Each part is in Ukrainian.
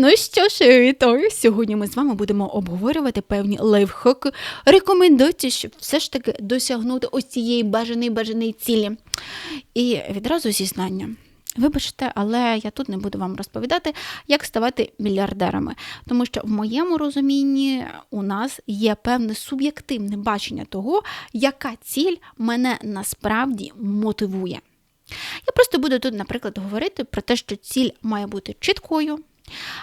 Ну що ж, вітаю! Сьогодні ми з вами будемо обговорювати певні лайфхаки, рекомендації, щоб все ж таки досягнути ось цієї бажаної бажаної цілі. І відразу зізнання. Вибачте, але я тут не буду вам розповідати, як ставати мільярдерами, тому що в моєму розумінні у нас є певне суб'єктивне бачення того, яка ціль мене насправді мотивує. Я просто буду тут, наприклад, говорити про те, що ціль має бути чіткою.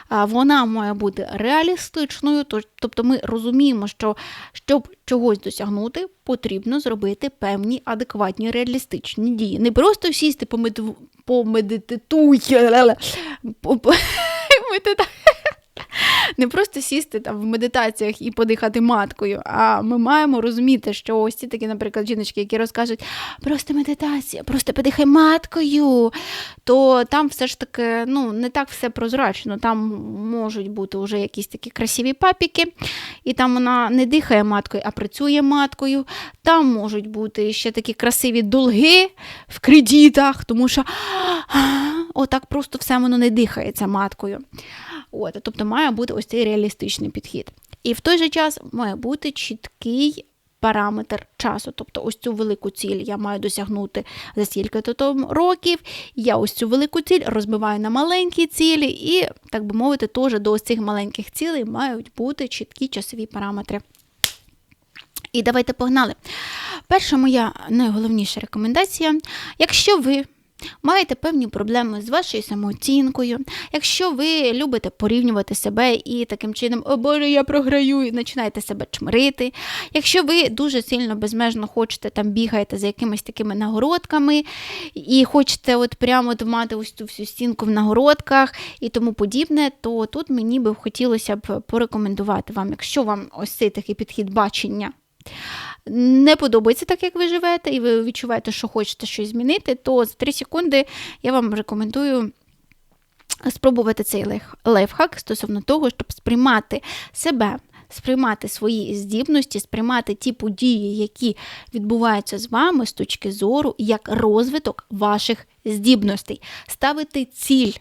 Вона має бути реалістичною, тобто ми розуміємо, що щоб чогось досягнути, потрібно зробити певні адекватні реалістичні дії. Не просто сісти помедитуй, не просто сісти там в медитаціях і подихати маткою, а ми маємо розуміти, що ось ці такі, наприклад, жіночки, які розкажуть просто медитація, просто подихай маткою, то там все ж таки ну, не так все прозрачно. Там можуть бути вже якісь такі красиві папіки, і там вона не дихає маткою, а працює маткою. Там можуть бути ще такі красиві долги в кредитах, тому що отак просто все воно не дихається маткою. От, Тобто має бути ось цей реалістичний підхід. І в той же час має бути чіткий параметр часу. Тобто, ось цю велику ціль я маю досягнути за стільки-то років. Я ось цю велику ціль розбиваю на маленькі цілі, і, так би мовити, теж до ось цих маленьких цілей мають бути чіткі часові параметри. І давайте погнали. Перша моя найголовніша рекомендація: якщо ви Маєте певні проблеми з вашою самооцінкою. Якщо ви любите порівнювати себе і таким чином, о Боже, я програю, і починаєте себе чмирити. Якщо ви дуже сильно безмежно хочете там бігаєте за якимись такими нагородками і хочете от прямо от мати ось цю всю стінку в нагородках і тому подібне, то тут мені би хотілося б порекомендувати вам, якщо вам ось цей такий підхід бачення не подобається так, як ви живете, і ви відчуваєте, що хочете щось змінити, то за 3 секунди я вам рекомендую. Спробувати цей лайфхак стосовно того, щоб сприймати себе, сприймати свої здібності, сприймати ті події, які відбуваються з вами з точки зору як розвиток ваших здібностей, ставити ціль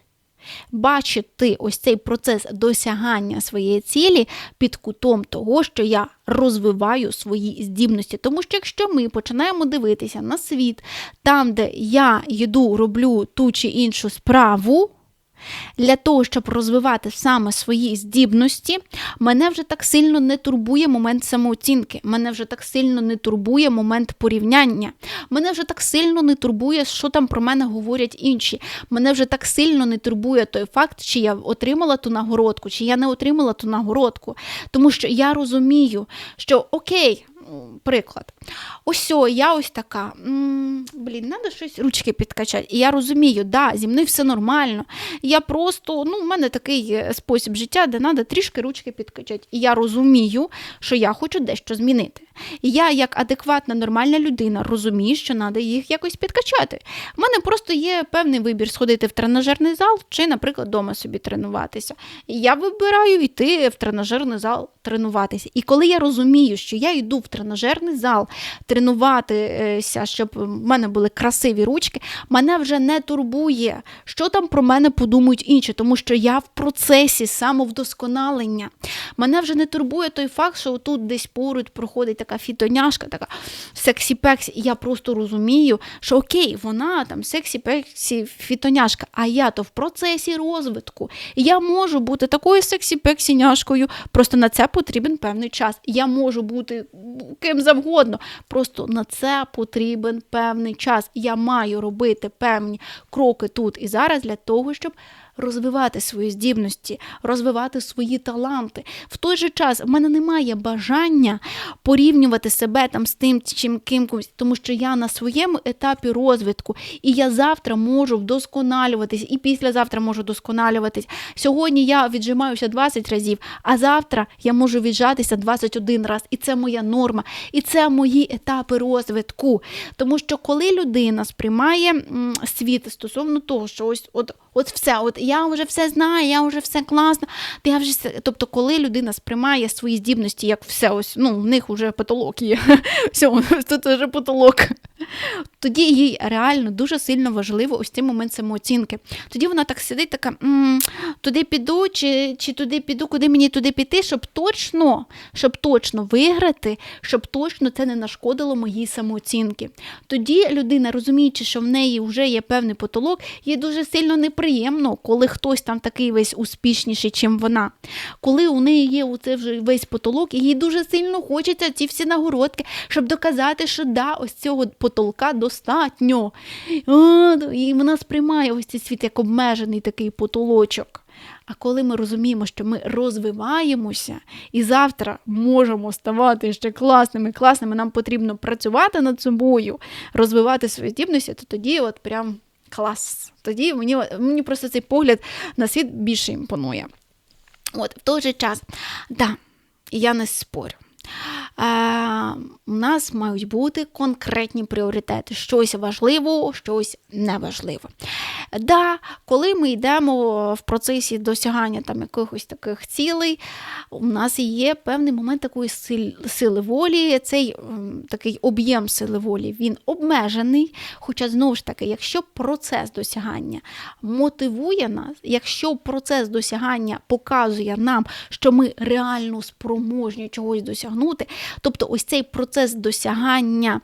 бачити ось цей процес досягання своєї цілі під кутом того, що я розвиваю свої здібності. Тому що якщо ми починаємо дивитися на світ, там, де я йду, роблю ту чи іншу справу, для того, щоб розвивати саме свої здібності, мене вже так сильно не турбує момент самооцінки, мене вже так сильно не турбує момент порівняння, мене вже так сильно не турбує, що там про мене говорять інші. Мене вже так сильно не турбує той факт, чи я отримала ту нагородку, чи я не отримала ту нагородку. Тому що я розумію, що окей приклад. Ось я ось така. Блін, треба щось ручки підкачати. І я розумію, да, зі мною все нормально. Я просто, ну, в мене такий е, спосіб життя, де треба трішки ручки підкачати. І я розумію, що я хочу дещо змінити. І я, як адекватна, нормальна людина, розумію, що треба їх якось підкачати. У мене просто є певний вибір сходити в тренажерний зал чи, наприклад, вдома собі тренуватися. І я вибираю йти в тренажерний зал тренуватися. І коли я розумію, що я йду в тренажерний зал тренуватися, щоб в мене були красиві ручки, мене вже не турбує, що там про мене подумають інші, тому що я в процесі самовдосконалення. Мене вже не турбує той факт, що тут десь поруч проходить така фітоняшка, така сексі-пексі. Я просто розумію, що окей, вона там сексі-пексі фітоняшка, а я то в процесі розвитку. Я можу бути такою сексі-пексі-няшкою, просто на це потрібен певний час. Я можу бути ким завгодно. Просто на це потрібен певний час. Я маю робити певні кроки тут і зараз для того, щоб розвивати свої здібності, розвивати свої таланти. В той же час в мене немає бажання порівнювати себе там з тим чим кимкось, тому що я на своєму етапі розвитку, і я завтра можу вдосконалюватись, і післязавтра можу вдосконалюватись. Сьогодні я віджимаюся 20 разів, а завтра я можу віджатися 21 раз. І це моя норма, і це мої етапи розвитку. Тому що коли людина сприймає світ стосовно того, що ось от, от все, от я вже все знаю, я вже все класно. Я вже все... Тобто, коли людина сприймає свої здібності, як все, ось, ну, в них вже потолок є. Все, тут вже потолок. Тоді їй реально дуже сильно важливо ось цей момент самооцінки. Тоді вона так сидить, така туди піду, чи чи туди піду, куди мені туди піти, щоб точно щоб точно виграти, щоб точно це не нашкодило моїй самооцінки. Тоді людина, розуміючи, що в неї вже є певний потолок, їй дуже сильно неприємно, коли хтось там такий весь успішніший, чим вона. Коли у неї є оце вже весь потолок, і їй дуже сильно хочеться ці всі нагородки, щоб доказати, що да, ось цього потолка достатньо. І вона сприймає ось цей світ як обмежений такий потолочок. А коли ми розуміємо, що ми розвиваємося і завтра можемо ставати ще класними, класними, нам потрібно працювати над собою, розвивати свої здібності, то тоді от прям клас. Тоді мені мені просто цей погляд на світ більше імпонує. От, В той же час, да, я не спорю. Е, У нас мають бути конкретні пріоритети. Щось важливо, щось неважливо. Да, Коли ми йдемо в процесі досягання там, якихось таких цілей, у нас є певний момент такої сили волі, цей такий об'єм сили волі, він обмежений. Хоча, знову ж таки, якщо процес досягання мотивує нас, якщо процес досягання показує нам, що ми реально спроможні чогось досягнути, тобто ось цей процес досягання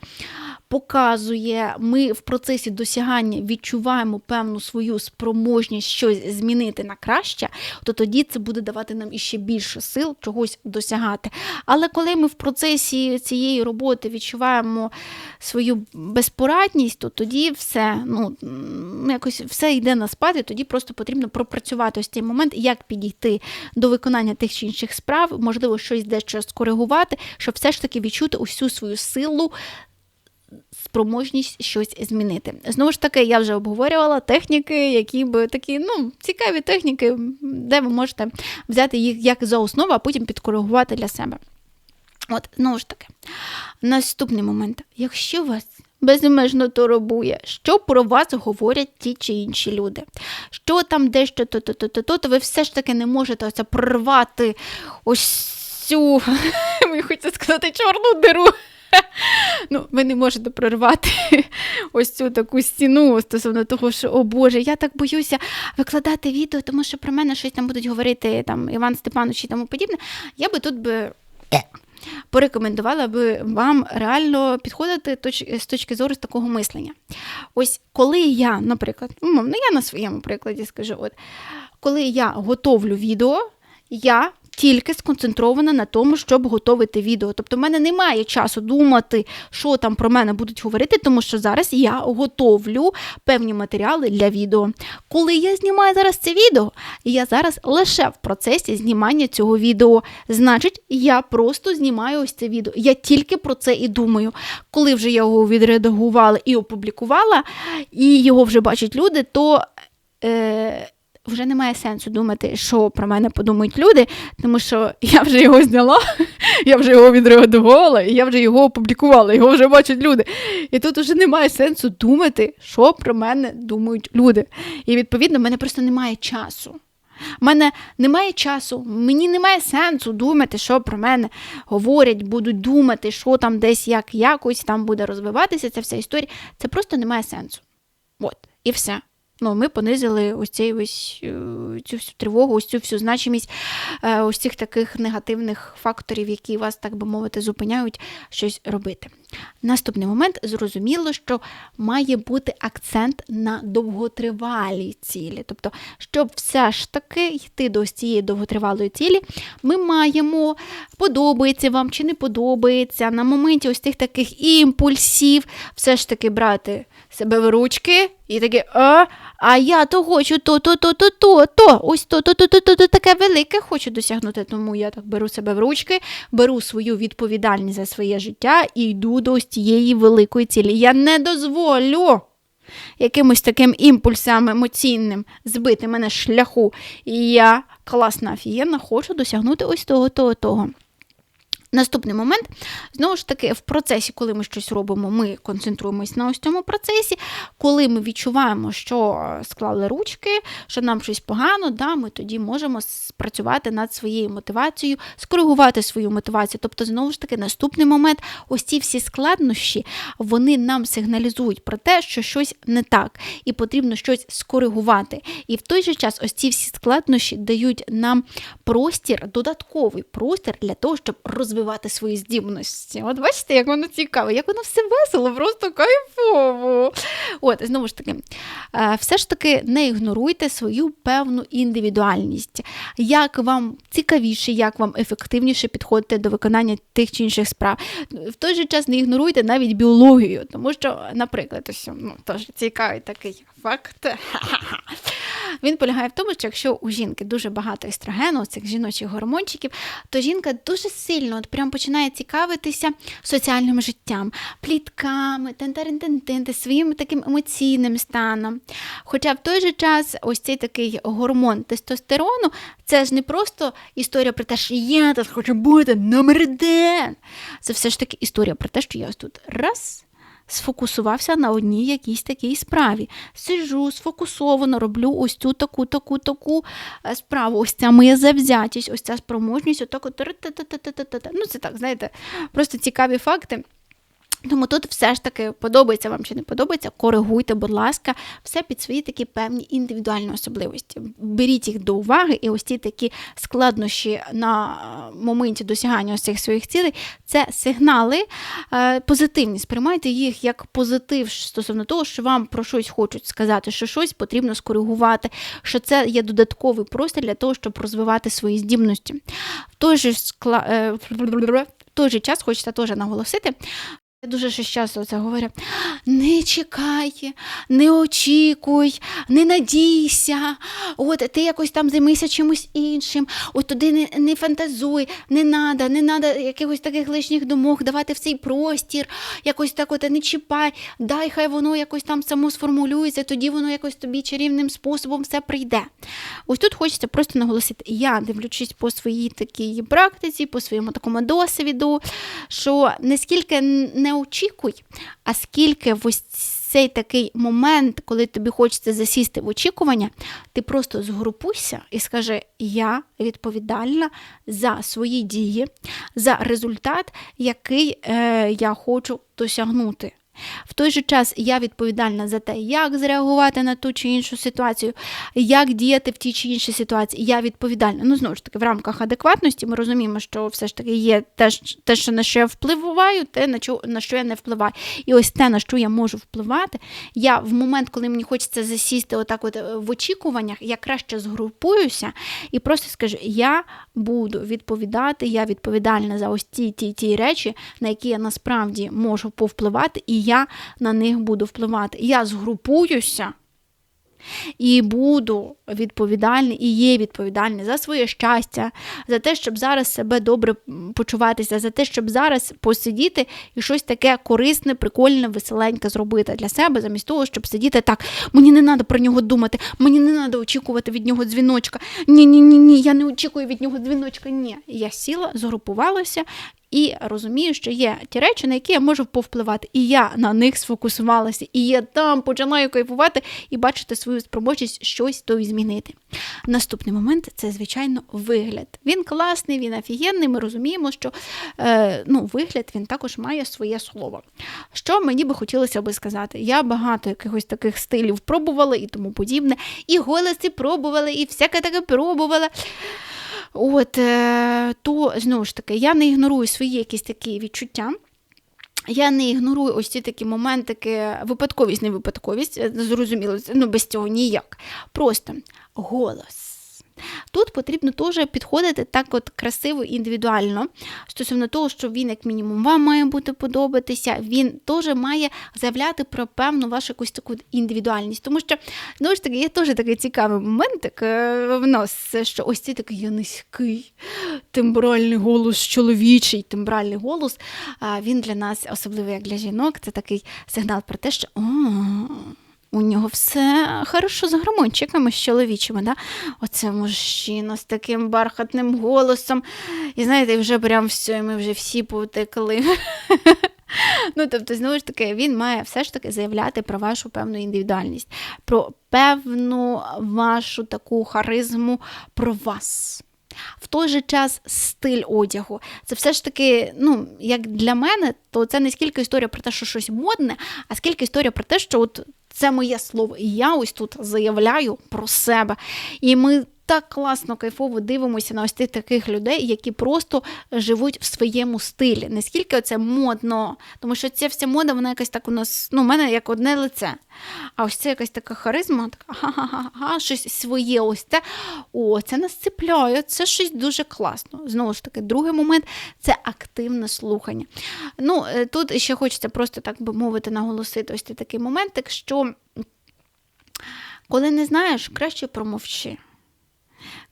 показує, ми в процесі досягання відчуваємо певну свою спроможність щось змінити на краще, то тоді це буде давати нам іще більше сил чогось досягати. Але коли ми в процесі цієї роботи відчуваємо свою безпорадність, то тоді все ну, якось все йде на спад, і тоді просто потрібно пропрацювати ось цей момент, як підійти до виконання тих чи інших справ, можливо, щось дещо скоригувати, щоб все ж таки відчути усю свою силу спроможність щось змінити. Знову ж таки, я вже обговорювала техніки, які б такі ну, цікаві техніки, де ви можете взяти їх як за основу, а потім підкоригувати для себе. От, знову ж таки, наступний момент. Якщо вас безмежно турбує, що про вас говорять ті чи інші люди, що там дещо то-то-то-то, то ви все ж таки не можете оце прорвати ось цю, хочеться сказати, чорну диру. Ну, Ви не можете прорвати ось цю таку стіну стосовно того, що, о Боже, я так боюся викладати відео, тому що про мене щось там будуть говорити там, Іван Степанович і тому подібне. Я би тут би. Порекомендувала би вам реально підходити з точки зору такого мислення. Ось коли я, наприклад, ну я на своєму прикладі скажу, от коли я готовлю відео, я тільки сконцентрована на тому, щоб готувати відео. Тобто, в мене немає часу думати, що там про мене будуть говорити, тому що зараз я готовлю певні матеріали для відео. Коли я знімаю зараз це відео, я зараз лише в процесі знімання цього відео. Значить, я просто знімаю ось це відео. Я тільки про це і думаю. Коли вже я його відредагувала і опублікувала, і його вже бачать люди, то. Е, вже немає сенсу думати, що про мене подумають люди, тому що я вже його зняла, я вже його відреагувала, і я вже його опублікувала, його вже бачать люди. І тут вже немає сенсу думати, що про мене думають люди. І відповідно, в мене просто немає часу. У мене немає часу, мені немає сенсу думати, що про мене говорять, будуть думати, що там десь як якось там буде розвиватися ця вся історія. Це просто немає сенсу. От, і все ну, ми понизили ось цей ось е, цю всю тривогу, ось цю всю значимість е, ось цих таких негативних факторів, які вас, так би мовити, зупиняють щось робити. Наступний момент зрозуміло, що має бути акцент на довготривалі цілі. Тобто, щоб все ж таки йти до цієї довготривалої цілі, ми маємо, подобається вам чи не подобається, на моменті ось цих таких імпульсів, все ж таки брати себе в ручки і таке, а, а я то хочу то, то, то, то, то, то, ось то, то, то, то, то, то таке велике хочу досягнути. Тому я так беру себе в ручки, беру свою відповідальність за своє життя і йду до ось цієї великої цілі. Я не дозволю якимось таким імпульсам емоційним збити мене шляху. І я класна, офігенна, хочу досягнути ось того, того, того. Наступний момент, знову ж таки, в процесі, коли ми щось робимо, ми концентруємось на ось цьому процесі. Коли ми відчуваємо, що склали ручки, що нам щось погано, да, ми тоді можемо спрацювати над своєю мотивацією, скоригувати свою мотивацію. Тобто, знову ж таки, наступний момент, ось ці всі складнощі, вони нам сигналізують про те, що щось не так, і потрібно щось скоригувати. І в той же час ось ці всі складнощі дають нам простір, додатковий простір для того, щоб розвивати свої здібності. От бачите, як воно цікаво, як воно все весело, просто кайфово. От, знову ж таки, е, все ж таки не ігноруйте свою певну індивідуальність. Як вам цікавіше, як вам ефективніше підходити до виконання тих чи інших справ. В той же час не ігноруйте навіть біологію, тому що, наприклад, ось ну, теж цікавий такий факт. Він полягає в тому, що якщо у жінки дуже багато естрогену, цих жіночих гормончиків, то жінка дуже сильно прям починає цікавитися соціальним життям, плітками, своїм таким емоційним станом. Хоча в той же час ось цей такий гормон тестостерону, це ж не просто історія про те, що я тут хочу бути номер один. Це все ж таки історія про те, що я ось тут раз сфокусувався на одній якійсь такій справі. Сиджу, сфокусовано, роблю ось цю таку, таку, таку е, справу. Ось ця моя завзятість, ось ця спроможність, отак от. Ну, це так, знаєте, просто цікаві факти. Тому тут все ж таки подобається вам чи не подобається, коригуйте, будь ласка, все під свої такі певні індивідуальні особливості. Беріть їх до уваги, і ось ці такі складнощі на моменті досягання ось цих своїх цілей це сигнали е, позитивні. Сприймайте їх як позитив стосовно того, що вам про щось хочуть сказати, що щось потрібно скоригувати, що це є додатковий простір для того, щоб розвивати свої здібності. В той же, скла... е, в той же час хочеться теж наголосити. Я дуже ще часто це говорю. Не чекай, не очікуй, не надійся, от ти якось там займися чимось іншим, от туди не не фантазуй, не надо, не надо якихось таких лишніх думок, давати в цей простір, якось так от не чіпай, дай хай воно якось там само сформулюється, тоді воно якось тобі чарівним способом все прийде. Ось тут хочеться просто наголосити, я дивлячись по своїй такій практиці, по своєму такому досвіду, що наскільки не очікуй, а скільки в ось цей такий момент, коли тобі хочеться засісти в очікування, ти просто згрупуйся і скажи: Я відповідальна за свої дії, за результат, який е, я хочу досягнути. В той же час я відповідальна за те, як зреагувати на ту чи іншу ситуацію, як діяти в тій чи іншій ситуації. Я відповідальна. Ну, знову ж таки, в рамках адекватності ми розуміємо, що все ж таки є те, що на що я впливаю, те, на що, на що я не впливаю. І ось те, на що я можу впливати, я в момент, коли мені хочеться засісти отак от е, в очікуваннях, я краще згрупуюся і просто скажу: я буду відповідати, я відповідальна за ось ті ті, ті речі, на які я насправді можу повпливати. і я на них буду впливати. Я згрупуюся і буду відповідальний, і є відповідальний за своє щастя, за те, щоб зараз себе добре почуватися, за те, щоб зараз посидіти і щось таке корисне, прикольне, веселеньке зробити для себе, замість того, щоб сидіти так. Мені не треба про нього думати, мені не треба очікувати від нього дзвіночка. Ні, ні, ні, ні, я не очікую від нього дзвіночка. Ні. Я сіла, згрупувалася і розумію, що є ті речі, на які я можу повпливати. І я на них сфокусувалася, і я там починаю кайфувати і бачити свою спроможність щось то змінити. Наступний момент це, звичайно, вигляд. Він класний, він офігенний. Ми розуміємо, що е, ну, вигляд він також має своє слово. Що мені би хотілося би сказати? Я багато якихось таких стилів пробувала і тому подібне, і голоси пробувала, і всяке таке пробувала. От, е, то, знову ж таки, я не ігнорую свої якісь такі відчуття. Я не ігнорую ось ці такі моментики, випадковість, не випадковість, е, зрозуміло, ну без цього ніяк. Просто голос. Тут потрібно теж підходити так от красиво індивідуально, стосовно того, що він, як мінімум, вам має бути подобатися, він теж має заявляти про певну вашу якусь таку індивідуальність. Тому що, знову ж таки, є теж такий цікавий моментик в нас, що ось цей такий низький тембральний голос, чоловічий тембральний голос, він для нас, особливо як для жінок, це такий сигнал про те, що. О, у нього все хорошо з гормончиками з чоловічими. Да? Оце мужчина з таким бархатним голосом. І знаєте, вже прям все, і ми вже всі потекли. Ну, тобто, знову ж таки, він має все ж таки заявляти про вашу певну індивідуальність, про певну вашу таку харизму про вас. В той же час стиль одягу. Це все ж таки, ну, як для мене, то це не скільки історія про те, що щось модне, а скільки історія про те, що от це моє слово. І я ось тут заявляю про себе. І ми так класно, кайфово дивимося на ось тих таких людей, які просто живуть в своєму стилі. Наскільки це модно, тому що ця вся мода, вона якась так у нас, ну, у мене як одне лице. А ось це якась така харизма, така щось своє. ось це. О, це нас цепляє, це щось дуже класно. Знову ж таки, другий момент це активне слухання. Ну, е, Тут ще хочеться просто, так би мовити, наголосити ось такий моментик, що коли не знаєш, краще промовчи.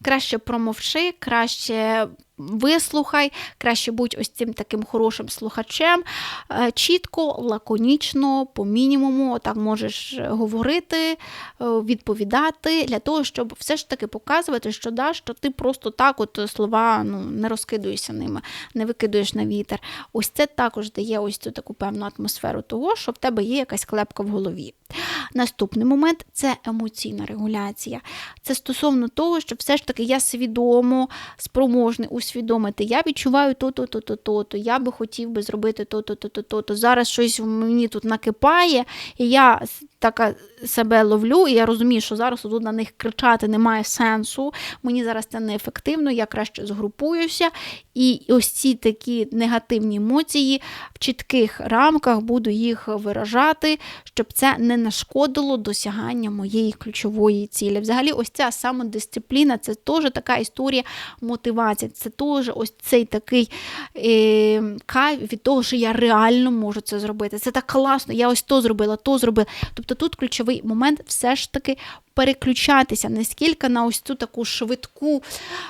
Краще промовчи, краще вислухай, краще будь ось цим таким хорошим слухачем. Е, чітко, лаконічно, по мінімуму, так можеш говорити, е, відповідати для того, щоб все ж таки показувати, що да, що ти просто так от слова ну, не розкидуєшся ними, не викидуєш на вітер. Ось це також дає ось цю таку певну атмосферу того, що в тебе є якась клепка в голові. Наступний момент це емоційна регуляція. Це стосовно того, що все ж таки я свідомо спроможний усвідомити, я відчуваю то-то, то-то, то-то, я би хотів би зробити то-то, то-то, то-то. Зараз щось мені тут накипає, і я така себе ловлю, і я розумію, що зараз тут на них кричати немає сенсу. Мені зараз це неефективно, я краще згрупуюся. І ось ці такі негативні емоції в чітких рамках буду їх виражати, щоб це не нашкодило досягання моєї ключової цілі. Взагалі, ось ця самодисципліна це теж така історія мотивації. Це теж ось цей такий е, кайф від того, що я реально можу це зробити. Це так класно, я ось то зробила, то зробила. Тобто тут ключовий момент все ж таки переключатися не скільки на ось цю таку швидку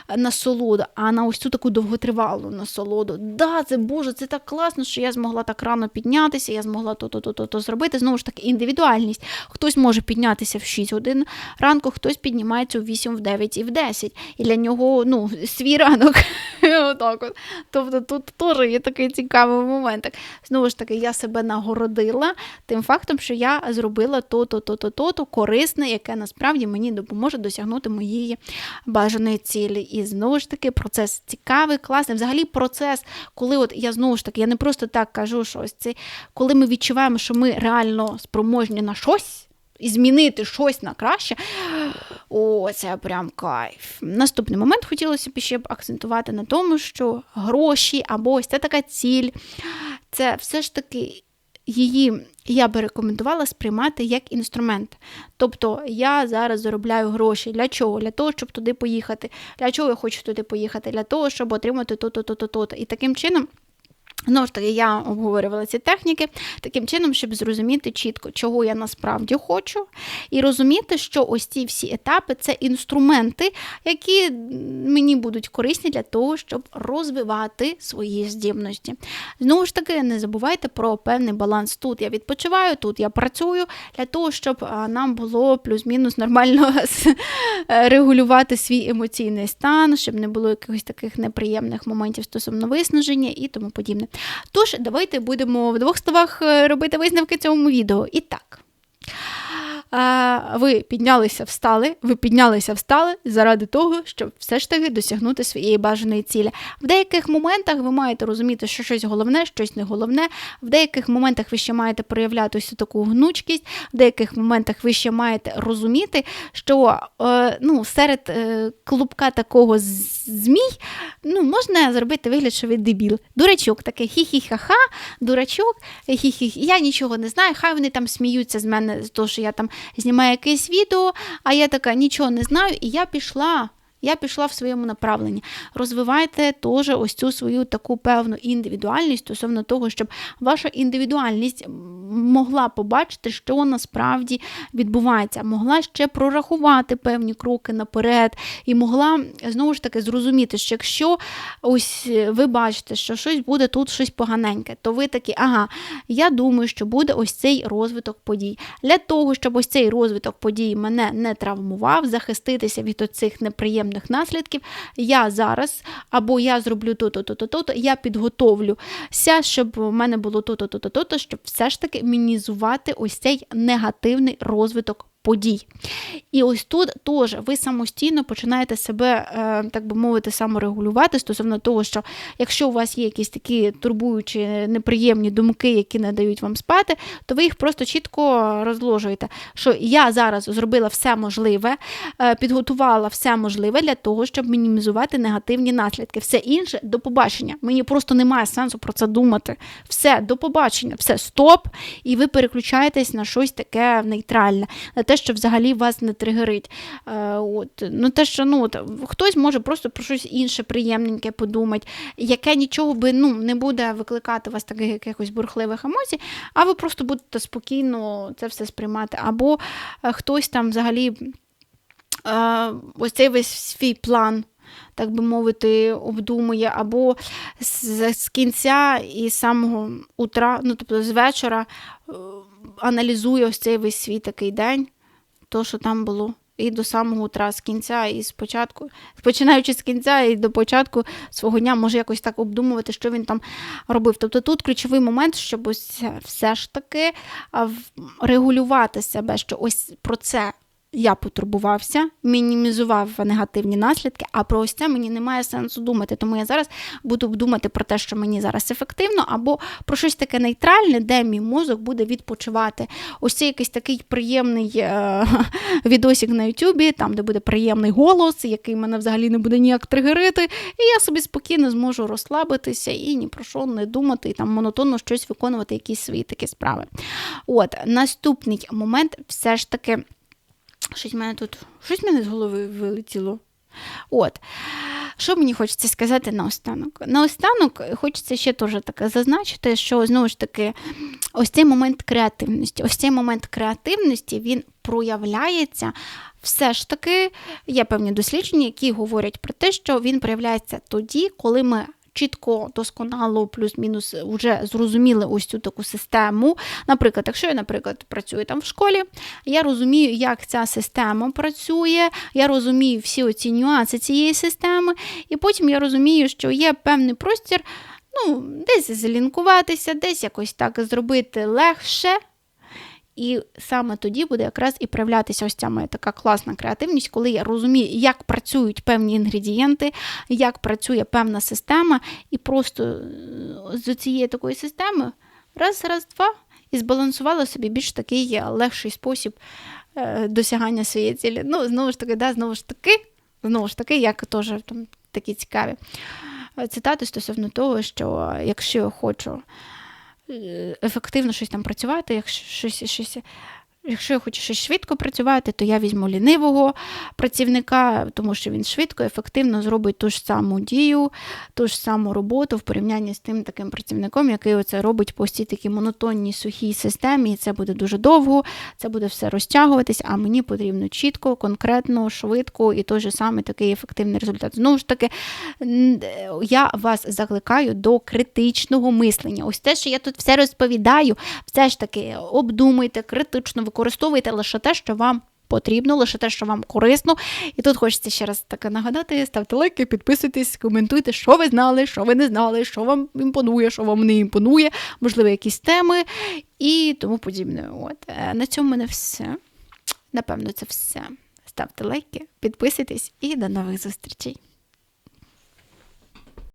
е, насолоду, а на ось цю таку довготривалу насолоду. Да, це Боже, це так класно, що я змогла так рано піднятися, я змогла то-то-то-то зробити. Знову ж таки, індивідуальність. Хтось може піднятися в 6 годин ранку, хтось піднімається в 8, в 9 і в 10. І для нього ну, свій ранок. Отак от. Тобто тут теж є такий цікавий момент. Знову ж таки, я себе нагородила тим фактом, що я зробила то-то, то-то, то-то корисне, яке насправді насправді мені допоможе досягнути моєї бажаної цілі. І знову ж таки, процес цікавий, класний. Взагалі, процес, коли от я знову ж таки, я не просто так кажу, що це, коли ми відчуваємо, що ми реально спроможні на щось. І змінити щось на краще. О, це прям кайф. Наступний момент хотілося б ще б акцентувати на тому, що гроші або ось це така ціль. Це все ж таки її я би рекомендувала сприймати як інструмент. Тобто я зараз заробляю гроші. Для чого? Для того, щоб туди поїхати. Для чого я хочу туди поїхати? Для того, щоб отримати то-то, то-то, то-то. І таким чином. Знову ж таки, я обговорювала ці техніки таким чином, щоб зрозуміти чітко, чого я насправді хочу, і розуміти, що ось ці всі етапи це інструменти, які мені будуть корисні для того, щоб розвивати свої здібності. Знову ж таки, не забувайте про певний баланс. Тут я відпочиваю, тут я працюю для того, щоб нам було плюс-мінус нормально регулювати свій емоційний стан, щоб не було якихось таких неприємних моментів стосовно виснаження і тому подібне. Тож, давайте будемо в двох словах е, робити висновки цьому відео. І так ви піднялися, встали, ви піднялися, встали заради того, щоб все ж таки досягнути своєї бажаної цілі. В деяких моментах ви маєте розуміти, що щось головне, щось не головне. В деяких моментах ви ще маєте проявляти ось таку гнучкість, в деяких моментах ви ще маєте розуміти, що е, ну, серед е, клубка такого змій ну, можна зробити вигляд, що ви дебіл. Дурачок такий хі-хі-ха-ха, дурачок, хі-хі, я нічого не знаю, хай вони там сміються з мене, з того, що я там знімає якесь відео, а я така нічого не знаю, і я пішла Я пішла в своєму направленні. Розвивайте теж ось цю свою таку певну індивідуальність стосовно того, щоб ваша індивідуальність могла побачити, що насправді відбувається, могла ще прорахувати певні кроки наперед, і могла знову ж таки зрозуміти, що якщо ось ви бачите, що щось буде тут щось поганеньке, то ви такі, ага, я думаю, що буде ось цей розвиток подій. Для того, щоб ось цей розвиток подій мене не травмував, захиститися від оцих неприємних наслідків, я зараз або я зроблю то-то, то-то, то-то, я підготовлюся, щоб у мене було то-то, то-то, то-то, щоб все ж таки мінізувати ось цей негативний розвиток подій. І ось тут теж ви самостійно починаєте себе, е, так би мовити, саморегулювати стосовно того, що якщо у вас є якісь такі турбуючі, неприємні думки, які не дають вам спати, то ви їх просто чітко розложуєте. Що я зараз зробила все можливе, е, підготувала все можливе для того, щоб мінімізувати негативні наслідки. Все інше до побачення. Мені просто немає сенсу про це думати. Все, до побачення, все, стоп, і ви переключаєтесь на щось таке нейтральне, на те, що взагалі вас не тригерить. Е, от, ну те, що ну, от, Хтось може просто про щось інше приємненьке подумати, яке нічого би ну, не буде викликати вас таких якихось бурхливих емоцій, а ви просто будете спокійно це все сприймати. Або е, хтось там взагалі е, ось цей весь свій план. Так би мовити, обдумує, або з, з кінця і з самого утра, ну тобто з вечора, аналізує ось цей весь свій такий день, то, що там було. І до самого утра, з кінця, і спочатку, починаючи з кінця і до початку свого дня, може якось так обдумувати, що він там робив. Тобто тут ключовий момент, щоб ось все ж таки регулювати себе, що ось про це я потурбувався, мінімізував негативні наслідки, а про ось це мені немає сенсу думати. Тому я зараз буду думати про те, що мені зараз ефективно, або про щось таке нейтральне, де мій мозок буде відпочивати. Ось це якийсь такий приємний е- відосик на Ютубі, там, де буде приємний голос, який мене взагалі не буде ніяк тригерити, і я собі спокійно зможу розслабитися і ні про що не думати, і там монотонно щось виконувати, якісь свої такі справи. От, наступний момент все ж таки. Щось в мене тут, щось в мене з голови вилетіло. От. Що мені хочеться сказати наостанок? Наостанок хочеться ще теж таке зазначити, що знову ж таки, ось цей момент креативності. Ось цей момент креативності він проявляється. Все ж таки, є певні дослідження, які говорять про те, що він проявляється тоді, коли ми чітко, досконало, плюс-мінус вже зрозуміли ось цю таку систему. Наприклад, якщо я, наприклад, працюю там в школі, я розумію, як ця система працює, я розумію всі оці нюанси цієї системи, і потім я розумію, що є певний простір. Ну, десь залінкуватися, десь якось так зробити легше, і саме тоді буде якраз і проявлятися ось ця моя така класна креативність, коли я розумію, як працюють певні інгредієнти, як працює певна система, і просто е, з цієї такої системи раз, раз, два, і збалансувала собі більш такий легший спосіб е, досягання своєї цілі. Ну, знову ж таки, да, знову ж таки, знову ж таки, як теж там такі цікаві е, цитати стосовно того, що якщо я хочу. Ефективно щось там працювати, якщо щось, щось Якщо я хочу щось швидко працювати, то я візьму лінивого працівника, тому що він швидко, ефективно зробить ту ж саму дію, ту ж саму роботу в порівнянні з тим таким працівником, який оце робить по цій такій монотонній сухій системі, і це буде дуже довго, це буде все розтягуватись, а мені потрібно чітко, конкретно, швидко і той же самий такий ефективний результат. Знову ж таки, я вас закликаю до критичного мислення. Ось те, що я тут все розповідаю, все ж таки обдумуйте, критично виконуйте використовуйте лише те, що вам потрібно, лише те, що вам корисно. І тут хочеться ще раз таке нагадати: ставте лайки, підписуйтесь, коментуйте, що ви знали, що ви не знали, що вам імпонує, що вам не імпонує, можливо, якісь теми і тому подібне. От е, на цьому мене все. Напевно, це все. Ставте лайки, підписуйтесь і до нових зустрічей.